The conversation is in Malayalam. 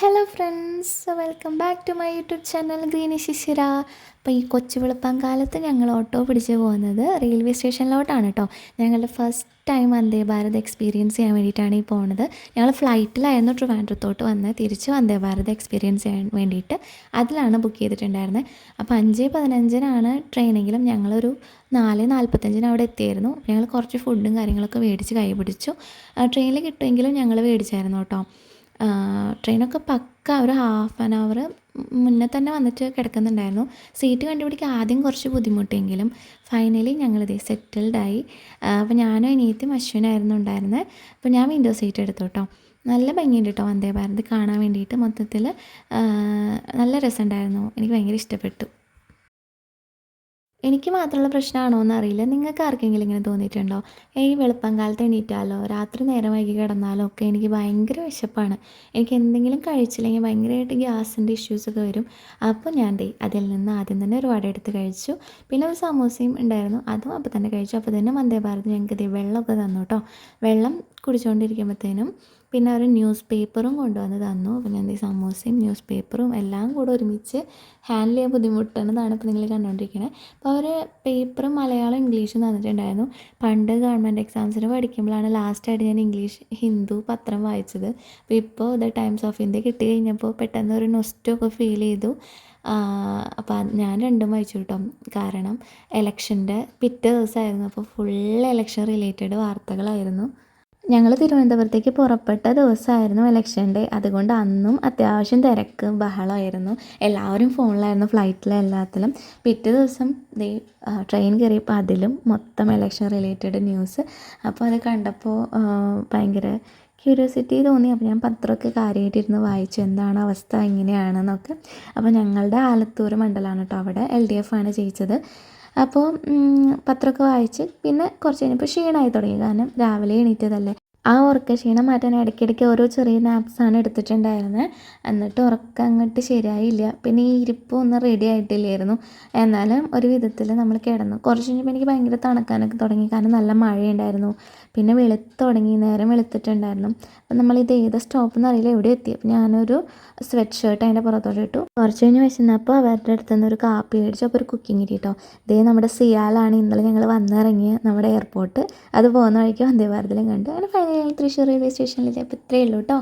Hello friends welcome back to my YouTube channel Greeny Shishira അപ്പോൾ ഈ കൊച്ചു വെളുപ്പം കാലത്ത് ഞങ്ങൾ ഓട്ടോ പിടിച്ച് പോകുന്നത് റെയിൽവേ സ്റ്റേഷനിലോട്ടാണ് കേട്ടോ ഞങ്ങളുടെ first time Vande Bharat experience ചെയ്യാൻ വേണ്ടിയിട്ടാണ് ഈ പോകുന്നത് ഞങ്ങൾ ഫ്ലൈറ്റിലായിരുന്നു ട്രിവാൻഡ്രത്തോട്ട് വന്ന് തിരിച്ച് വന്ദേ ഭാരത് എക്സ്പീരിയൻസ് ചെയ്യാൻ വേണ്ടിയിട്ട് അതിലാണ് ബുക്ക് ചെയ്തിട്ടുണ്ടായിരുന്നത്. അപ്പോൾ അഞ്ച് പതിനഞ്ചിനാണ് ട്രെയിനെങ്കിലും ഞങ്ങളൊരു നാല് നാൽപ്പത്തഞ്ചിന് അവിടെ എത്തിയായിരുന്നു. ഞങ്ങൾ കുറച്ച് ഫുഡും കാര്യങ്ങളൊക്കെ മേടിച്ച് കൈ പിടിച്ചു ട്രെയിനിൽ കിട്ടുമെങ്കിലും ഞങ്ങൾ മേടിച്ചായിരുന്നു കേട്ടോ ട്രെയിനൊക്കെ പക്ക ഒരു ഹാഫ് ആൻ അവർ മുന്നേ തന്നെ വന്നിട്ട് കിടക്കുന്നുണ്ടായിരുന്നു. സീറ്റ് കണ്ടുപിടിക്കാൻ ആദ്യം കുറച്ച് ബുദ്ധിമുട്ടെങ്കിലും ഫൈനലി ഞങ്ങളിത് സെറ്റിൽഡായി അപ്പോൾ ഞാനും അനിയത്തിയും അശ്വിനായിരുന്നു ഉണ്ടായിരുന്നത് അപ്പോൾ ഞാൻ വിൻഡോ സീറ്റ് എടുത്തു കേട്ടോ നല്ല ഭംഗിയുണ്ട് കേട്ടോ വന്ദേ ഭാരത് കാണാൻ വേണ്ടിയിട്ട് മൊത്തത്തിൽ നല്ല രസമുണ്ടായിരുന്നു. എനിക്ക് ഭയങ്കര ഇഷ്ടപ്പെട്ടു. എനിക്ക് മാത്രമുള്ള പ്രശ്നമാണോ എന്നറിയില്ല. നിങ്ങൾക്ക് ആർക്കെങ്കിലും ഇങ്ങനെ തോന്നിയിട്ടുണ്ടോ? ഈ വെളുപ്പം കാലത്ത് എണീറ്റാലോ? രാത്രി നേരം വൈകി കിടന്നാലോ? ഒക്കെ എനിക്ക് ഭയങ്കര വിശപ്പാണ്. എനിക്ക് എന്തെങ്കിലും കഴിച്ചില്ലെങ്കിൽ ഭയങ്കരമായിട്ട് ഗ്യാസിന്റെ ഇഷ്യൂസൊക്കെ വരും. അപ്പോൾ ഞാൻ ദേ അതിൽ നിന്ന് ആദ്യം തന്നെ ഒരു വട എടുത്ത് കഴിച്ചു. പിന്നെ ഒരു സമൂസയും ഉണ്ടായിരുന്നു. അതും അപ്പോൾ തന്നെ കഴിച്ചു. അപ്പോൾ തന്നെ വന്ദേ ഭാരത് ഞങ്ങൾക്ക് ദേ വെള്ളമൊക്കെ തന്നു കേട്ടോ. വെള്ളം കുടിച്ചുകൊണ്ടിരിക്കുമ്പോഴത്തേനും പിന്നെ അവർ ന്യൂസ് പേപ്പറും കൊണ്ടുവന്ന് തന്നു. പിന്നെ എന്ത് സമോസയും ന്യൂസ് പേപ്പറും എല്ലാം കൂടെ ഒരുമിച്ച് ഹാൻഡിൽ ചെയ്യാൻ ബുദ്ധിമുട്ടുന്നതാണ് ഇപ്പോൾ നിങ്ങൾ കണ്ടുകൊണ്ടിരിക്കുന്നത് അപ്പോൾ അവർ പേപ്പറും മലയാളം ഇംഗ്ലീഷും തന്നിട്ടുണ്ടായിരുന്നു. പണ്ട് ഗവൺമെന്റ് എക്സാംസിന് പഠിക്കുമ്പോഴാണ് ലാസ്റ്റായിട്ട് ഞാൻ ഇംഗ്ലീഷ് ഹിന്ദു പത്രം വായിച്ചത്. അപ്പോൾ ഇപ്പോൾ ദ ടൈംസ് ഓഫ് ഇന്ത്യ കിട്ടി കഴിഞ്ഞപ്പോൾ പെട്ടെന്ന് ഒരു നൊസ്റ്റൊക്കെ ഫീൽ ചെയ്തു. അപ്പോൾ ഞാൻ രണ്ടും വായിച്ചു കേട്ടോ. കാരണം എലക്ഷന്റെ പിറ്റേ ദിവസമായിരുന്നു അപ്പോൾ ഫുൾ എലക്ഷൻ റിലേറ്റഡ് വാർത്തകളായിരുന്നു. ഞങ്ങൾ തിരുവനന്തപുരത്തേക്ക് പുറപ്പെട്ട ദിവസമായിരുന്നു ഇലക്ഷൻ ഡേ അതുകൊണ്ട് അന്നും അത്യാവശ്യം തിരക്ക് ബഹളമായിരുന്നു. എല്ലാവരും ഫോണിലായിരുന്നു ഫ്ലൈറ്റിലും എല്ലാത്തിലും. പിറ്റേ ദിവസം ദേ ട്രെയിൻ കയറിയപ്പോൾ അതിലും മൊത്തം ഇലക്ഷൻ റിലേറ്റഡ് ന്യൂസ് അപ്പോൾ അത് കണ്ടപ്പോൾ ഭയങ്കര ക്യൂരിയോസിറ്റി തോന്നി. അപ്പോൾ ഞാൻ പത്രമൊക്കെ കാര്യമായിട്ടിരുന്ന് വായിച്ചു. എന്താണ് അവസ്ഥ എങ്ങനെയാണെന്നൊക്കെ. അപ്പോൾ ഞങ്ങളുടെ ആലത്തൂർ മണ്ഡലമാണ് കേട്ടോ അവിടെ എൽ ഡി എഫ് ആണ് ജയിച്ചത്. അപ്പോൾ പത്രമൊക്കെ വായിച്ച്. പിന്നെ കുറച്ച് കഴിഞ്ഞപ്പോൾ ക്ഷീണമായി തുടങ്ങി. കാരണം രാവിലെ എണീറ്റതല്ലേ. ആ ഉറക്ക ക്ഷീണം മാറ്റാൻ ഇടയ്ക്കിടയ്ക്ക് ഓരോ ചെറിയ നാപ്സാണ് എടുത്തിട്ടുണ്ടായിരുന്നത് എന്നിട്ട് ഉറക്കം അങ്ങോട്ട് ശരിയായില്ല. പിന്നെ ഈ ഇരിപ്പ് ഒന്നും റെഡി ആയിട്ടില്ലായിരുന്നു. എന്നാലും ഒരു വിധത്തിൽ നമ്മൾ കിടന്നു. കുറച്ച് കഴിഞ്ഞപ്പോൾ എനിക്ക് ഭയങ്കര തണുക്കാനൊക്കെ തുടങ്ങി. കാരണം നല്ല മഴയുണ്ടായിരുന്നു. പിന്നെ വെളുത്ത് തുടങ്ങി. നേരം വെളുത്തിട്ടുണ്ടായിരുന്നു. അപ്പം നമ്മളിത് ഏത് സ്റ്റോപ്പ് എന്നറിയില്ല എവിടെ എത്തി? അപ്പം ഞാനൊരു സ്വെറ്റ് ഷർട്ട് അതിന്റെ പുറത്തോട്ട് ഇട്ടു. കുറച്ച് കഴിഞ്ഞ് വെച്ചിരുന്നപ്പോൾ അവരുടെ അടുത്ത് നിന്ന് ഒരു കാപ്പി മേടിച്ചു. അപ്പോൾ ഒരു കുക്കിംഗ് കിട്ടി കേട്ടോ ഇതേ നമ്മുടെ സിയാലാണ് ഇന്നലെ ഞങ്ങൾ വന്നിറങ്ങിയ. നമ്മുടെ എയർപോർട്ട് അത് പോകുന്ന വഴിക്ക് വന്ദേ ഭാരതിലും കണ്ടു. അങ്ങനെ ഫൈനലി തൃശ്ശൂർ റെയിൽവേ സ്റ്റേഷനിൽ അപ്പോൾ ഇത്രയേ ഉള്ളൂ കേട്ടോ.